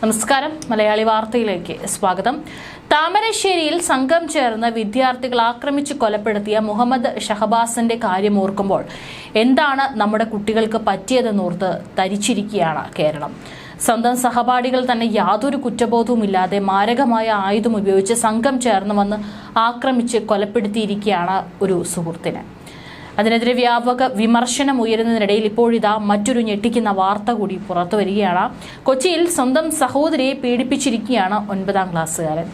നമസ്കാരം. മലയാളി വാർത്തയിലേക്ക് സ്വാഗതം. താമരശ്ശേരിയിൽ സംഘം ചേർന്ന് വിദ്യാർത്ഥികൾ ആക്രമിച്ച് കൊലപ്പെടുത്തിയ മുഹമ്മദ് ഷഹബാസിന്റെ കാര്യം ഓർക്കുമ്പോൾ എന്താണ് നമ്മുടെ കുട്ടികൾക്ക് പറ്റിയതെന്നോർത്ത് തരിച്ചിരിക്കുകയാണ് കേരളം. സ്വന്തം സഹപാഠികൾ തന്നെ യാതൊരു കുറ്റബോധവുമില്ലാതെ മാരകമായ ആയുധം ഉപയോഗിച്ച് സംഘം ചേർന്ന് വന്ന് ആക്രമിച്ച് കൊലപ്പെടുത്തിയിരിക്കുകയാണ് ഒരു സുഹൃത്തിനെ. അതിനെതിരെ വ്യാപക വിമർശനം ഉയരുന്നതിനിടയിൽ ഇപ്പോഴിതാ മറ്റൊരു ഞെട്ടിക്കുന്ന വാർത്ത കൂടി പുറത്തു വരികയാണ്. കൊച്ചിയിൽ സ്വന്തം സഹോദരിയെ പീഡിപ്പിച്ചിരിക്കുകയാണ് ഒൻപതാം ക്ലാസ്സുകാരൻ.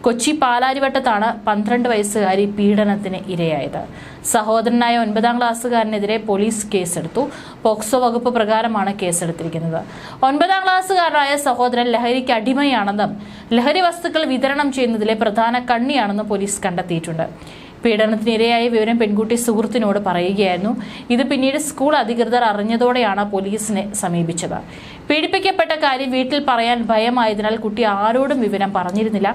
കൊച്ചി പാലാരിവട്ടത്താണ് പന്ത്രണ്ട് വയസ്സുകാരി പീഡനത്തിന് ഇരയായത്. സഹോദരനായ ഒൻപതാം ക്ലാസ്സുകാരനെതിരെ പോലീസ് കേസെടുത്തു. പോക്സോ വകുപ്പ് പ്രകാരമാണ് കേസെടുത്തിരിക്കുന്നത്. ഒൻപതാം ക്ലാസ്സുകാരനായ സഹോദരൻ ലഹരിക്ക് അടിമയാണെന്നും ലഹരി വസ്തുക്കൾ വിതരണം ചെയ്യുന്നതിലെ പ്രധാന കണ്ണിയാണെന്നും പോലീസ് കണ്ടെത്തിയിട്ടുണ്ട്. പീഡനത്തിനിരയായ വിവരം പെൺകുട്ടി സുഹൃത്തിനോട് പറയുകയായിരുന്നു. ഇത് പിന്നീട് സ്കൂൾ അധികൃതർ അറിഞ്ഞതോടെയാണ് പോലീസിനെ സമീപിച്ചത്. പീഡിപ്പിക്കപ്പെട്ട കാര്യം വീട്ടിൽ പറയാൻ ഭയമായതിനാൽ കുട്ടി ആരോടും വിവരം പറഞ്ഞിരുന്നില്ല.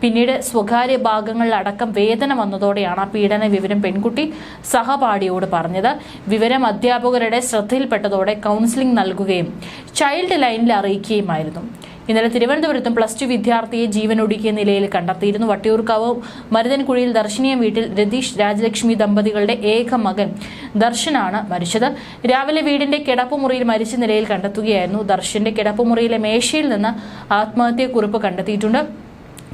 പിന്നീട് സ്വകാര്യ ഭാഗങ്ങളിലടക്കം വേദന വന്നതോടെയാണ് പീഡന വിവരം പെൺകുട്ടി സഹപാഠിയോട് പറഞ്ഞത്. വിവരം അധ്യാപകരുടെ ശ്രദ്ധയിൽപ്പെട്ടതോടെ കൗൺസിലിംഗ് നൽകുകയും ചൈൽഡ് ലൈനിൽ അറിയിക്കുകയുമായിരുന്നു. ഇന്നലെ തിരുവനന്തപുരത്തും പ്ലസ് ടു വിദ്യാർത്ഥിയെ ജീവനൊടുക്കിയ നിലയിൽ കണ്ടെത്തിയിരുന്നു വട്ടിയൂർക്കാവ്. മരുതൻകുഴിയിൽ ദർശനീയ വീട്ടിൽ രതീഷ് രാജലക്ഷ്മി ദമ്പതികളുടെ ഏക മകൻ ദർശനാണ് മരിച്ചത്. രാവിലെ വീടിന്റെ കിടപ്പുമുറിയിൽ മരിച്ച നിലയിൽ കണ്ടെത്തുകയായിരുന്നു ദർശന്റെ കിടപ്പുമുറിയിലെ മേശയിൽ നിന്ന് ആത്മഹത്യക്കുറിപ്പ് കണ്ടെത്തിയിട്ടുണ്ട്.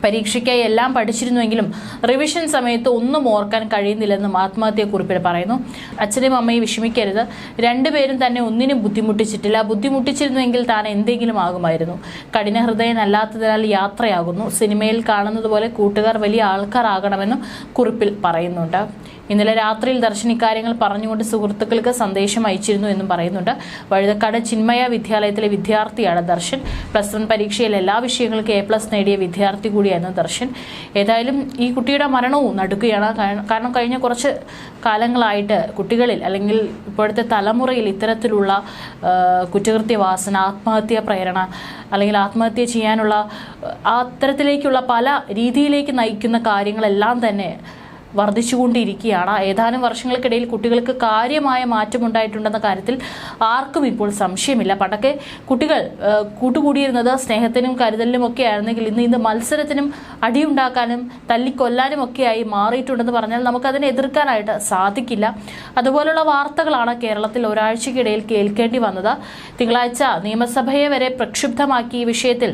പരീക്ഷയ്ക്കായി എല്ലാം പഠിച്ചിരുന്നുവെങ്കിലും റിവിഷൻ സമയത്ത് ഒന്നും ഓർക്കാൻ കഴിയുന്നില്ലെന്നും ആത്മഹത്യക്കുറിപ്പിൽ പറയുന്നു. അച്ഛനും അമ്മയും വിഷമിക്കരുത്. രണ്ടുപേരും തന്നെ ഒന്നിനും ബുദ്ധിമുട്ടിച്ചിട്ടില്ല. ബുദ്ധിമുട്ടിച്ചിരുന്നുവെങ്കിൽ താൻ എന്തെങ്കിലും ആകുമായിരുന്നു. കഠിന ഹൃദയനല്ലാത്തതിനാൽ യാത്രയാകുന്നു. സിനിമയിൽ കാണുന്നതുപോലെ കൂട്ടുകാർ വലിയ ആൾക്കാരാകണമെന്നും കുറിപ്പിൽ പറയുന്നുണ്ട്. ഇന്നലെ രാത്രിയിൽ ദർശൻ ഇക്കാര്യങ്ങൾ പറഞ്ഞുകൊണ്ട് സുഹൃത്തുക്കൾക്ക് സന്ദേശം അയച്ചിരുന്നു എന്നും പറയുന്നുണ്ട്. വഴുതക്കാട് ചിന്മയ വിദ്യാലയത്തിലെ വിദ്യാർത്ഥിയാണ് ദർശൻ. പ്ലസ് വൺ പരീക്ഷയിൽ എല്ലാ വിഷയങ്ങൾക്കും എ പ്ലസ് നേടിയ വിദ്യാർത്ഥി കൂടിയായിരുന്നു ദർശൻ. ഏതായാലും ഈ കുട്ടിയുടെ മരണവും നടുക്കുകയാണ്. കാരണം കഴിഞ്ഞ കുറച്ച് കാലങ്ങളായിട്ട് കുട്ടികളിൽ അല്ലെങ്കിൽ ഇപ്പോഴത്തെ തലമുറയിൽ ഇത്തരത്തിലുള്ള കുറ്റകൃത്യവാസന കുറ്റകൃത്യ വാസന ആത്മഹത്യ പ്രേരണ അല്ലെങ്കിൽ ആത്മഹത്യ ചെയ്യാനുള്ള അത്തരത്തിലേക്കുള്ള പല രീതിയിലേക്ക് നയിക്കുന്ന കാര്യങ്ങളെല്ലാം തന്നെ വർദ്ധിച്ചുകൊണ്ടിരിക്കുകയാണ്. ഏതാനും വർഷങ്ങൾക്കിടയിൽ കുട്ടികൾക്ക് കാര്യമായ മാറ്റമുണ്ടായിട്ടുണ്ടെന്ന കാര്യത്തിൽ ആർക്കും ഇപ്പോൾ സംശയമില്ല. പണ്ടൊക്കെ കുട്ടികൾ കൂട്ടുകൂടിയിരുന്നത് സ്നേഹത്തിനും കരുതലിനും ഒക്കെ ആയിരുന്നെങ്കിൽ ഇന്ന് ഇന്ന് മത്സരത്തിനും അടിയുണ്ടാക്കാനും തല്ലിക്കൊല്ലാനും ഒക്കെയായി മാറിയിട്ടുണ്ടെന്ന് പറഞ്ഞാൽ നമുക്കതിനെ എതിർക്കാനായിട്ട് സാധിക്കില്ല. അതുപോലുള്ള വാർത്തകളാണ് കേരളത്തിൽ ഒരാഴ്ചക്കിടയിൽ കേൾക്കേണ്ടി വന്നത്. തിങ്കളാഴ്ച നിയമസഭയെ വരെ പ്രക്ഷുബ്ധമാക്കി ഈ വിഷയത്തിൽ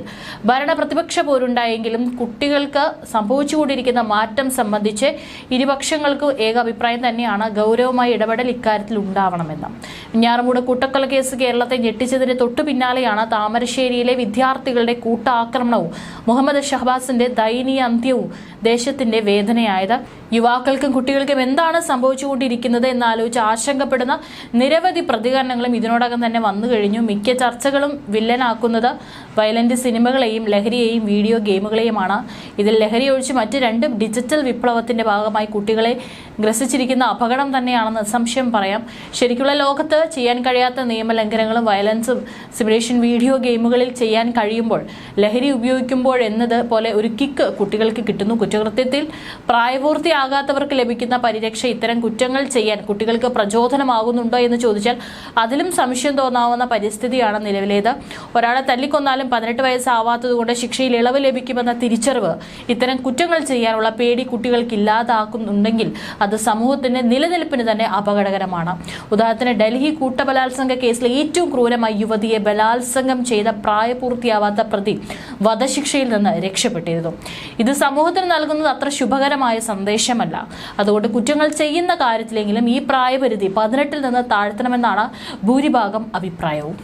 ഭരണ പ്രതിപക്ഷ പോരുണ്ടായെങ്കിലും കുട്ടികൾക്ക് സംഭവിച്ചുകൊണ്ടിരിക്കുന്ന മാറ്റം സംബന്ധിച്ച് ഇരുപക്ഷങ്ങൾക്കും ഏക അഭിപ്രായം തന്നെയാണ് ഗൗരവമായ ഇടപെടൽ ഇക്കാര്യത്തിൽ ഉണ്ടാവണമെന്ന്. മിഞ്ഞാറമൂട് കൂട്ടക്കൊല കേസ് കേരളത്തെ ഞെട്ടിച്ചതിന് തൊട്ടു പിന്നാലെയാണ് താമരശ്ശേരിയിലെ വിദ്യാർത്ഥികളുടെ കൂട്ടാക്രമണവും മുഹമ്മദ് ഷഹബാസിന്റെ ദയനീയ അന്ത്യവും ദേശത്തിന്റെ വേദനയായത്. യുവാക്കൾക്കും കുട്ടികൾക്കും എന്താണ് സംഭവിച്ചുകൊണ്ടിരിക്കുന്നത് എന്നാലോചിച്ച് ആശങ്കപ്പെടുന്ന നിരവധി പ്രതികരണങ്ങളും ഇതിനോടകം തന്നെ വന്നു കഴിഞ്ഞു. മിക്ക ചർച്ചകളും വില്ലനാക്കുന്നത് വയലന്റ് സിനിമകളെയും ലഹരിയെയും വീഡിയോ ഗെയിമുകളെയുമാണ്. ഇതിൽ ലഹരി ഒഴിച്ച് മറ്റ് രണ്ടും ഡിജിറ്റൽ വിപ്ലവത്തിന്റെ ഭാഗമായി കുട്ടികളെ ഗ്രസിച്ചിരിക്കുന്ന അപകടം തന്നെയാണെന്ന് സംശയം പറയാം. ശരിക്കുള്ള ലോകത്ത് ചെയ്യാൻ കഴിയാത്ത നിയമലംഘനങ്ങളും വയലൻസും സിമുലേഷൻ വീഡിയോ ഗെയിമുകളിൽ ചെയ്യാൻ കഴിയുമ്പോൾ ലഹരി ഉപയോഗിക്കുമ്പോൾ എന്നത് പോലെ ഒരു കിക്ക് കുട്ടികൾക്ക് കിട്ടുന്നു. കുറ്റകൃത്യത്തിൽ പ്രായപൂർത്തിയാകാത്തവർക്ക് ലഭിക്കുന്ന പരിരക്ഷ ഇത്തരം കുറ്റങ്ങൾ ചെയ്യാൻ കുട്ടികൾക്ക് പ്രചോദനമാകുന്നുണ്ടോ എന്ന് ചോദിച്ചാൽ അതിലും സംശയം തോന്നാവുന്ന പരിസ്ഥിതിയാണ് നിലവിലേത്. ഒരാളെ തല്ലിക്കൊന്നാലും പതിനെട്ട് വയസ്സാവാത്തതുകൊണ്ട് ശിക്ഷയിൽ ഇളവ് ലഭിക്കുമെന്ന തിരിച്ചറിവ് ഇത്തരം കുറ്റങ്ങൾ ചെയ്യാനുള്ള പേടി കുട്ടികൾക്ക് ഇല്ലാതാക്കുന്നുണ്ടെങ്കിൽ അത് സമൂഹത്തിന്റെ നിലനിൽപ്പിന് തന്നെ അപകടകരമാണ്. ഉദാഹരണത്തിന് ഡൽഹി കൂട്ടബലാത്സംഗ കേസിലെ ഏറ്റവും ക്രൂരമായി യുവതിയെ ബലാത്സംഗം ചെയ്ത പ്രായപൂർത്തിയാവാത്ത പ്രതി വധശിക്ഷയിൽ നിന്ന് രക്ഷപ്പെട്ടിരുന്നു. ഇത് സമൂഹത്തിന് നൽകുന്നത് അത്ര ശുഭകരമായ സന്ദേശമല്ല അതുകൊണ്ട് കുറ്റങ്ങൾ ചെയ്യുന്ന കാര്യത്തിലെങ്കിലും ഈ പ്രായപരിധി പതിനെട്ടിൽ നിന്ന് താഴ്ത്തണമെന്നാണ് ഭൂരിഭാഗം അഭിപ്രായവും.